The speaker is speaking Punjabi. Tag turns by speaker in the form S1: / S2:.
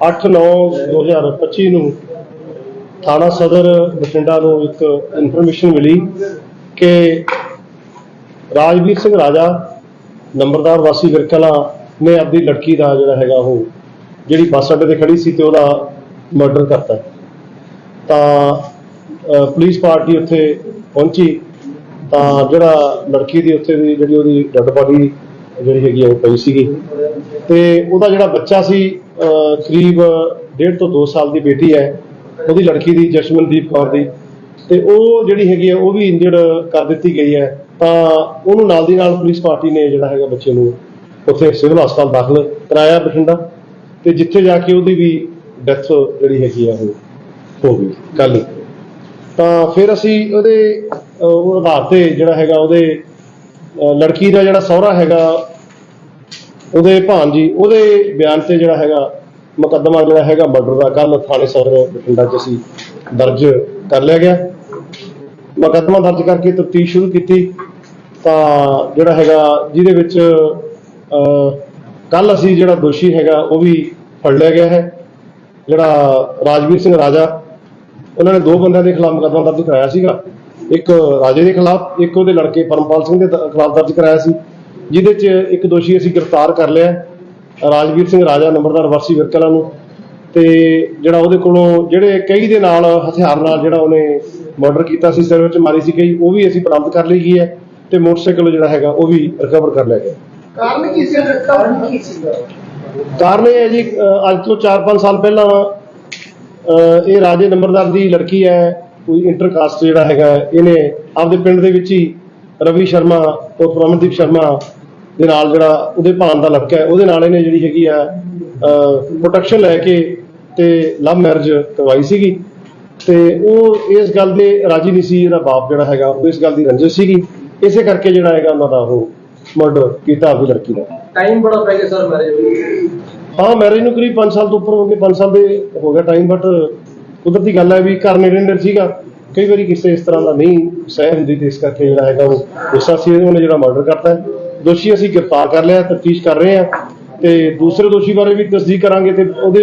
S1: 8/9/2025 ਨੂੰ ਥਾਣਾ ਸਦਰ ਬਠਿੰਡਾ ਨੂੰ ਇੱਕ ਇਨਫੋਰਮੇਸ਼ਨ ਮਿਲੀ ਕਿ ਰਾਜਵੀਰ ਸਿੰਘ ਰਾਜਾ, ਨੰਬਰਦਾਰ ਵਾਸੀ ਵਿਰਕਲਾ ਨੇ ਆਪਣੀ ਲੜਕੀ ਦਾ ਜਿਹੜਾ ਹੈਗਾ ਉਹ ਜਿਹੜੀ ਬੱਸ ਅੱਡੇ ਤੇ ਖੜੀ ਸੀ ਤੇ ਉਹਦਾ ਮਰਡਰ ਕਰਤਾ। ਤਾਂ ਪੁਲਿਸ ਪਾਰਟੀ ਉੱਥੇ ਪਹੁੰਚੀ ਤਾਂ ਜਿਹੜਾ ਲੜਕੀ ਦੀ ਉੱਥੇ ਦੀ ਜਿਹੜੀ ਉਹਦੀ ਡੈਡ ਬਾਡੀ ਜਿਹੜੀ ਹੈਗੀ ਆ ਉਹ ਪਈ ਸੀਗੀ। ਤੇ ਉਹਦਾ ਜਿਹੜਾ ਬੱਚਾ ਸੀ ਕਰੀਬ 1.5 ਤੋਂ 2 ਸਾਲ ਦੀ ਬੇਟੀ ਹੈ। ਉਹਦੀ ਲੜਕੀ ਦੀ, ਜਸ਼ਮਨਦੀਪ ਕੌਰ ਦੀ। ਤੇ ਉਹ ਜਿਹੜੀ ਹੈਗੀ ਹੈ ਉਹ ਵੀ ਇੰਜਰਡ ਕਰ ਦਿੱਤੀ ਗਈ ਹੈ। ਤਾਂ ਉਹਨੂੰ ਨਾਲ ਦੀ ਨਾਲ ਪੁਲਿਸ ਪਾਰਟੀ ਨੇ ਜਿਹੜਾ ਹੈਗਾ ਬੱਚੇ ਨੂੰ ਉੱਥੇ ਸਿਵਲ ਹਸਪਤਾਲ ਦਾਖਲ ਕਰਾਇਆ ਬਠਿੰਡਾ। ਤੇ ਜਿੱਥੇ ਜਾ ਕੇ ਉਹਦੀ ਵੀ ਡੈਥ ਜਿਹੜੀ ਹੈਗੀ ਆ, ਉਹ ਹੋ ਗਈ ਕੱਲ ਤਾਂ ਫਿਰ ਅਸੀਂ ਉਹਦੇ ਉਹ ਆਧਾਰ ਤੇ ਜਿਹੜਾ ਹੈਗਾ ਉਹਦੇ ਲੜਕੀ ਦਾ ਜਿਹੜਾ ਸਹੁਰਾ ਹੈਗਾ, ਉਹਦੇ ਭਾਣਜੀ, ਉਹਦੇ ਬਿਆਨ ਤੇ ਜਿਹੜਾ ਹੈਗਾ, ਮੁਕੱਦਮਾ ਜਿਹੜਾ ਹੈਗਾ ਮਰਡਰ ਦਾ ਕੱਲ ਥਾਣੇ ਸਦਰ ਬਠਿੰਡਾ 'ਚ ਅਸੀਂ ਦਰਜ ਕਰ ਲਿਆ ਗਿਆ। ਮੁਕੱਦਮਾ ਦਰਜ ਕਰਕੇ ਤਫਤੀਸ਼ ਸ਼ੁਰੂ ਕੀਤੀ। ਤਾਂ ਜਿਹੜਾ ਹੈਗਾ, ਜਿਹਦੇ ਵਿੱਚ ਕੱਲ ਅਸੀਂ ਜਿਹੜਾ ਦੋਸ਼ੀ ਹੈਗਾ, ਉਹ ਵੀ ਫੜ ਲਿਆ ਗਿਆ ਹੈ। ਜਿਹੜਾ ਰਾਜਵੀਰ ਸਿੰਘ ਰਾਜਾ, ਉਹਨਾਂ ਨੇ ਦੋ ਬੰਦਿਆਂ ਦੇ ਖਿਲਾਫ ਮੁਕੱਦਮਾ ਦਰਜ ਕਰਾਇਆ ਸੀਗਾ। ਇੱਕ ਰਾਜੇ ਦੇ ਖਿਲਾਫ ਇੱਕ ਉਹਦੇ ਲੜਕੇ ਪਰਮਪਾਲ ਸਿੰਘ ਦੇ ਦ- ਖਿਲਾਫ ਦਰਜ ਕਰਾਇਆ ਸੀ ਜਿਹਦੇ 'ਚ ਇੱਕ ਦੋਸ਼ੀ ਅਸੀਂ ਗ੍ਰਿਫਤਾਰ ਕਰ ਲਿਆ ਰਾਜਵੀਰ ਸਿੰਘ ਰਾਜਾ ਨੰਬਰਦਾਰ ਵਾਸੀ ਵਿਰਕਲਾ ਨੂੰ। ਤੇ ਜਿਹੜਾ ਉਹਦੇ ਕੋਲੋਂ ਜਿਹੜੇ ਕਈ ਦੇ ਨਾਲ ਹਥਿਆਰ ਨਾਲ ਜਿਹੜਾ ਉਹਨੇ ਮਰਡਰ ਕੀਤਾ ਸੀ ਸਿਰ ਵਿੱਚ ਮਾਰੀ ਸੀ ਕਈ ਉਹ ਵੀ ਅਸੀਂ ਬਰਾਮਦ ਕਰ ਲਈ ਗਈ ਹੈ ਤੇ ਮੋਟਰਸਾਈਕਲ ਜਿਹੜਾ ਹੈਗਾ ਉਹ ਵੀ ਰਿਕਵਰ ਕਰ ਲਿਆ ਗਿਆ।
S2: ਕਾਰਨ ਕੀ ਸੀ? ਕਾਰਨ ਕੀ ਸੀ?
S1: ਕਾਰਨ ਇਹ ਹੈ ਜੀ ਅੱਜ ਤੋਂ 4-5 ਸਾਲ ਪਹਿਲਾਂ ਇਹ ਰਾਜੇ ਨੰਬਰਦਾਰ ਦੀ ਲੜਕੀ ਹੈ ਕੋਈ ਇੰਟਰਕਾਸਟ ਜਿਹੜਾ ਹੈਗਾ ਇਹਨੇ ਆਪਦੇ ਪਿੰਡ ਦੇ ਵਿੱਚ ਹੀ ਰਵੀ ਸ਼ਰਮਾ ਤੇ ਪ੍ਰਮਨਦੀਪ ਸ਼ਰਮਾ ਦੇ ਨਾਲ ਜਿਹੜਾ ਉਹਦੇ ਭਾਣ ਦਾ ਲੜਕਾ ਹੈ ਉਹਦੇ ਨਾਲ ਇਹਨੇ ਜਿਹੜੀ ਹੈਗੀ ਆ ਪ੍ਰੋਟੈਕਸ਼ਨ ਲੈ ਕੇ ਤੇ ਲਵ ਮੈਰਿਜ ਕਰਵਾਈ ਸੀਗੀ। ਤੇ ਉਹ ਇਸ ਗੱਲ ਦੇ ਰਾਜੀ ਨਹੀਂ ਸੀ ਇਹਦਾ ਬਾਪ ਜਿਹੜਾ ਹੈਗਾ ਉਹ ਇਸ ਗੱਲ ਦੀ ਰੰਜਿਸ਼ ਸੀਗੀ। ਇਸੇ ਕਰਕੇ ਜਿਹੜਾ ਹੈਗਾ ਉਹਨਾਂ ਦਾ ਉਹ ਮਰਡਰ ਕੀਤਾ ਆਪਣੀ ਲੜਕੀ ਦਾ।
S2: ਟਾਈਮ ਬੜਾ ਪੈ ਗਿਆ ਸਰ ਮੈਰਿਜ
S1: ਹਾਂ ਮੈਰਿਜ ਨੂੰ ਕਰੀਬ 5 ਸਾਲ ਤੋਂ ਉੱਪਰ ਹੋ ਗਏ 5 ਸਾਲ ਦੇ ਹੋ ਗਿਆ ਟਾਈਮ ਬਟ ਕੁਦਰਤੀ ਗੱਲ ਹੈ ਵੀ ਘਰ ਨੇੜੇ ਨੇੜੇ ਸੀਗਾ। ਕਈ ਵਾਰੀ ਕਿਸੇ ਇਸ ਤਰ੍ਹਾਂ ਦਾ ਨਹੀਂ ਸਹਿ ਹੁੰਦੀ ਤੇ ਇਸ ਕਰਕੇ ਜਿਹੜਾ ਹੈਗਾ ਉਹ ਗੁੱਸਾ ਸੀ, ਉਹਨੇ ਜਿਹੜਾ ਮਰਡਰ ਕਰਤਾ ਦੋਸ਼ੀ ਅਸੀਂ ਗ੍ਰਿਫਤਾਰ ਕਰ ਲਿਆ, ਤਫਤੀਸ਼ ਕਰ ਰਹੇ ਹਾਂ ਤੇ ਦੂਸਰੇ ਦੋਸ਼ੀ ਬਾਰੇ ਵੀ ਤਸਦੀਕ ਕਰਾਂਗੇ ਤੇ ਉਹਦੇ